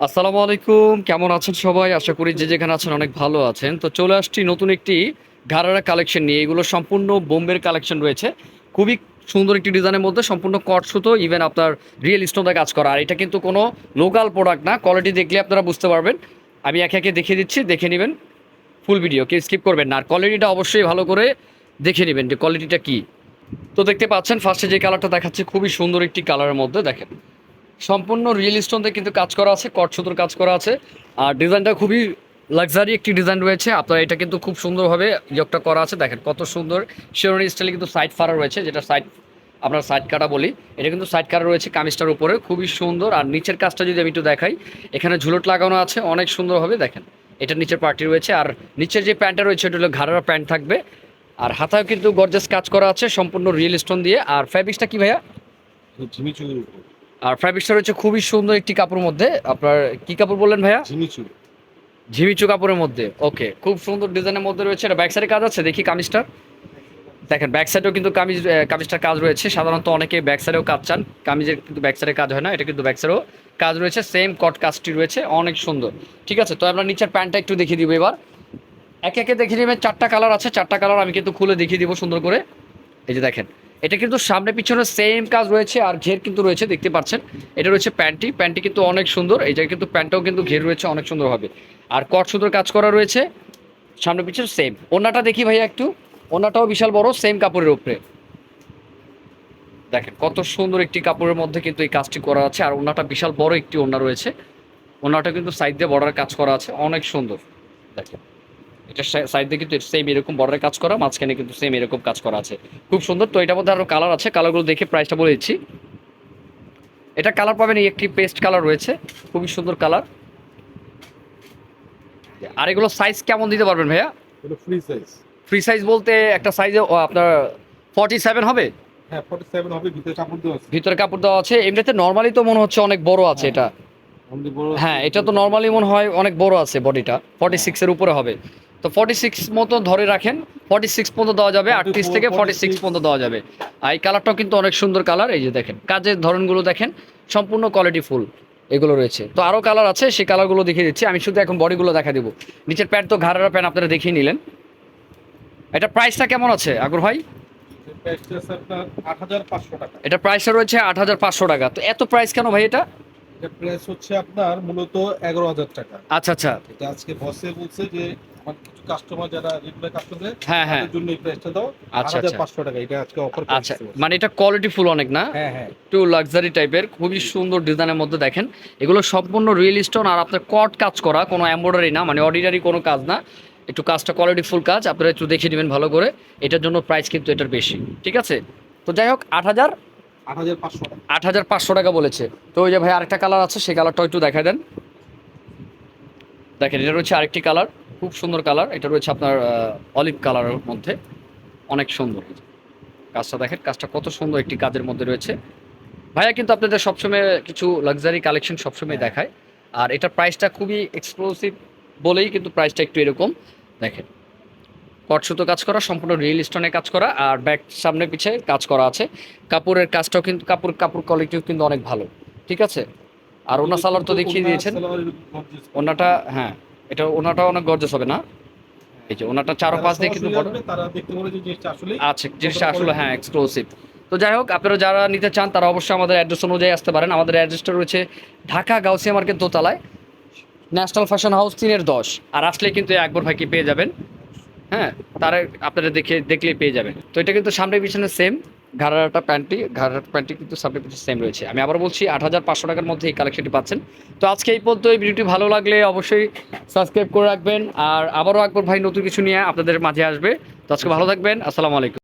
আসসালামু আলাইকুম, কেমন আছেন সবাই? আশা করি যে যেখানে আছেন অনেক ভালো আছেন। তো চলে আসছি নতুন একটি ঘাড়ারা কালেকশন নিয়ে। এগুলো সম্পূর্ণ বোম্বের কালেকশন রয়েছে। খুবই সুন্দর একটি ডিজাইনের মধ্যে সম্পূর্ণ কট সুতো ইভেন আপনার রিয়েল স্টোনে কাজ করা। আর এটা কিন্তু কোনো লোকাল প্রোডাক্ট না। কোয়ালিটি দেখলে আপনারা বুঝতে পারবেন। আমি একে একে দেখিয়ে দিচ্ছি, দেখে নেবেন। ফুল ভিডিও কেউ স্কিপ করবেন না। আর কোয়ালিটিটা অবশ্যই ভালো করে দেখে নেবেন যে কোয়ালিটিটা কী। তো দেখতে পাচ্ছেন ফার্স্টে যে কালারটা দেখাচ্ছে, খুবই সুন্দর একটি কালারের মধ্যে, দেখেন। সম্পূর্ণ রিয়েল স্টোনতে কিন্তু কাজ করা আছে কট সুতোর কাজ করা আছে। আর ডিজাইনটা খুবই লাক্সারি একটি ডিজাইন রয়েছে। আপনার এটা কিন্তু খুব সুন্দরভাবে ইয়কটা করা আছে। দেখেন কত সুন্দর। শিরোনি স্টাইলে কিন্তু সাইড ফাড়া রয়েছে, যেটা সাইড আমরা সাইড কাটা বলি। এটা কিন্তু সাইড কাটা রয়েছে কামিজটার উপরে, খুবই সুন্দর। আর নিচের কাজটা যদি আমি একটু দেখাই, এখানে ঝুলট লাগানো আছে, অনেক সুন্দরভাবে দেখেন। এটা নিচের পার্টি রয়েছে, আর নিচের যে প্যান্টটা রয়েছে এটা হলো ঘাড়ারা প্যান্ট থাকবে। আর হাতায় কিন্তু গর্জাস কাজ করা আছে, সম্পূর্ণ রিয়েল স্টোন দিয়ে। আর ফ্যাব্রিক্সটা কি ভাইয়া? আর ফ্যাব্রিক্সটা হচ্ছে খুবই সুন্দর একটি কাপড়ের মধ্যে। আপনার কি কাপড় বললেন ভাইয়া? ঝিমিচু। ঝিমিচু কাপড়ের মধ্যে। ওকে খুব সুন্দর ডিজাইনের মধ্যে রয়েছে। এটা ব্যাক সাইডে কাজ আছে? দেখি কামিজটা। দেখেন ব্যাক সাইডেও কিন্তু কামিজ কামিজটার কাজ রয়েছে। সাধারণত অনেকে ব্যাক সাইডেও কাজ চান। কামিজের কিন্তু ব্যাক সাইডে কাজ হয় না এটা কিন্তু ব্যাক সাইডেও কাজ রয়েছে। সেম কট কাজটি রয়েছে অনেক সুন্দর। ঠিক আছে তো আমরা নিচের প্যান্টটা একটু দেখিয়ে দিব এবার। একে একে দেখিয়ে দিবেন চারটা কালার আছে। চারটা কালার আমি কিন্তু খুলে দেখিয়ে দিব সুন্দর করে। এই যে দেখেন এটা কিন্তু সামনে পিছনে সেম কাজ রয়েছে আর ঘের কিন্তু রয়েছে, দেখতে পাচ্ছেন। এটা রয়েছে প্যান্টটি প্যান্টটি কিন্তু অনেক সুন্দর। এই জায়গায় কিন্তু প্যান্টটাও কিন্তু ঘের রয়েছে, অনেক সুন্দর হবে। আর কট সুন্দর কাজ করা রয়েছে, সামনে পিছনে সেম ওনাটা দেখি ভাইয়া একটু। ওনাটাও বিশাল বড় সেম কাপড়ের উপরে। দেখেন, কত সুন্দর একটি কাপড়ের মধ্যে কিন্তু এই কাজটি করা আছে, আর ওনাটা বিশাল বড় একটি ওনা রয়েছে। ওনাটা কিন্তু সাইড দিয়ে বর্ডার কাজ করা আছে, অনেক সুন্দর। দেখেন। এটা সাইড কিন্তু সেম এরকম বর্ডারের কাজ করা মাঝখানে কিন্তু সেম এরকম কাজ করা আছে। খুব সুন্দর। তো এটার মধ্যে আরও কালার আছে। কালারগুলো দেখে প্রাইসটা বলে দিচ্ছি। এটা কালার পাবেন এই একটি পেস্ট কালার রয়েছে। খুবই সুন্দর কালার আর এগুলো সাইজ কেমন দিতে পারবেন ভাইয়া? ফ্রি সাইজ ফ্রি সাইজ বলতে একটা সাইজে আপনার ফর্টি সেভেন হবে? হ্যাঁ 47 হবে ভিতরে কাপড় দেওয়া আছে। ভিতরে কাপড় দেওয়া আছে। এমনিতে নর্মালি তো মনে হচ্ছে অনেক বড় আছে এটা। হ্যাঁ এটা তো নর্মালি মনে হয় অনেক বড় আছে বডিটা ফর্টি সিক্সের উপরে হবে। তো ফর্টি সিক্স মতো ধরে রাখেন। ফর্টি সিক্স পর্যন্ত দেওয়া যাবে আটত্রিশ থেকে ফর্টি সিক্স পর্যন্ত দেওয়া যাবে। আর এই কালারটাও কিন্তু অনেক সুন্দর কালার এই যে দেখেন কাজের ধরনগুলো দেখেন সম্পূর্ণ কোয়ালিটি ফুল এগুলো রয়েছে। তো আরও কালার আছে সেই কালারগুলো দেখিয়ে দিচ্ছি। আমি শুধু এখন বডিগুলো দেখা দেবো। নিচের প্যান্ট তো ঘাড়ার প্যান্ট আপনারা দেখিয়ে নিলেন। এটা প্রাইসটা কেমন আছে আগর ভাই? প্রাইসটা আছে আপনার 8500 টাকা এটা প্রাইসটা রয়েছে আট হাজার পাঁচশো টাকা। তো এত প্রাইস কেন ভাই এটা? এটা প্রাইস হচ্ছে আপনার মূলত 11000 টাকা। আচ্ছা আচ্ছা। আজকে বসে বলছে যে আমার কিছু কাস্টমার যারা রেগুলার কাস্টমার হ্যাঁ হ্যাঁ। জন্য এই প্রাইসটা দাও। আচ্ছা, আচ্ছা। 8500 টাকা এটা আজকে অফার আচ্ছা মানে এটা কোয়ালিটি ফুল অনেক না? হ্যাঁ হ্যাঁ। একটু লাক্সারি টাইপের খুবই সুন্দর ডিজাইনের মধ্যে দেখেন। এগুলো সম্পূর্ণ রিয়েল স্টোন আর আপনার কট কাজ করা কোনো এমব্রয়ডারি না মানে অর্ডিনারি কোনো কাজ না। একটু কাজটা কোয়ালিটি ফুল কাজ আপনারা একটু দেখে নেবেন ভালো করে। এটার জন্য প্রাইস কিন্তু এটার বেশি ঠিক আছে? তো যাই হোক আট হাজার? 8500 টাকা। আট হাজার পাঁচশো টাকা বলেছে। তো ওই যে ভাই আরেকটা কালার আছে সেই কালারটাও একটু দেখা দেন। দেখেন এটা রয়েছে আরেকটি কালার খুব সুন্দর কালার। এটা রয়েছে আপনার অলিভ কালারের মধ্যে। অনেক সুন্দর। কাজটা দেখেন কাজটা কত সুন্দর একটি কাজের মধ্যে রয়েছে। ভাইয়া কিন্তু আপনাদের সবসময় কিছু লাক্সারি কালেকশন সবসময় হ্যাঁ। দেখায়। আর এটা প্রাইসটা খুবই এক্সক্লুসিভ বলেই কিন্তু প্রাইসটা একটু এরকম। দেখেন কট সুতো কাজ করা সম্পূর্ণ রিয়েল স্টোনে কাজ করা আর ব্যাক সামনে পিছে কাজ করা আছে। কাপড়ের কাজটাও কিন্তু কাপড় কাপড় কোয়ালিটিও কিন্তু অনেক ভালো। ঠিক আছে? আর ওনা সালোয়ার তো দেখিয়ে দিয়েছেন। ওনাটা হ্যাঁ। এটা ওনাটাও অনেক গর্জেস হবে না? এই যে ওনাটা চারো পাঁচ দিয়ে কিন্তু বড়। আচ্ছা জিনিসটা আসলে হ্যাঁ এক্সক্লুসিভ তো যাই হোক আপনারা যারা নিতে চান তারা অবশ্যই আমাদের অ্যাড্রেস অনুযায়ী আসতে পারেন। আমাদের অ্যাড্রেসটা রয়েছে ঢাকা গাউসিয়া মার্কেট দোতলায় ন্যাশনাল ফ্যাশন হাউস তিনের দশ। আর আসলে কিন্তু এই আকবর ভাইকে পেয়ে যাবেন হ্যাঁ তারা আপনারা দেখে দেখলেই পেয়ে যাবেন। তো এটা কিন্তু সামনে পিছনে সেম ঘাড়াটা প্যান্টটি ঘাড়ার প্যান্টটি কিন্তু সামনে পিছিয়ে সেম রয়েছে। আমি আবার বলছি, আট হাজার পাঁচশো টাকার মধ্যে এই কালেকশনটি পাচ্ছেন। তো আজকে এই পর্যন্ত এই ভিডিওটি ভালো লাগলে অবশ্যই সাবস্ক্রাইব করে রাখবেন। আর আবারও আকবর ভাই নতুন কিছু নিয়ে আপনাদের মাঝে আসবে। তো আজকে ভালো থাকবেন। আসসালামু আলাইকুম।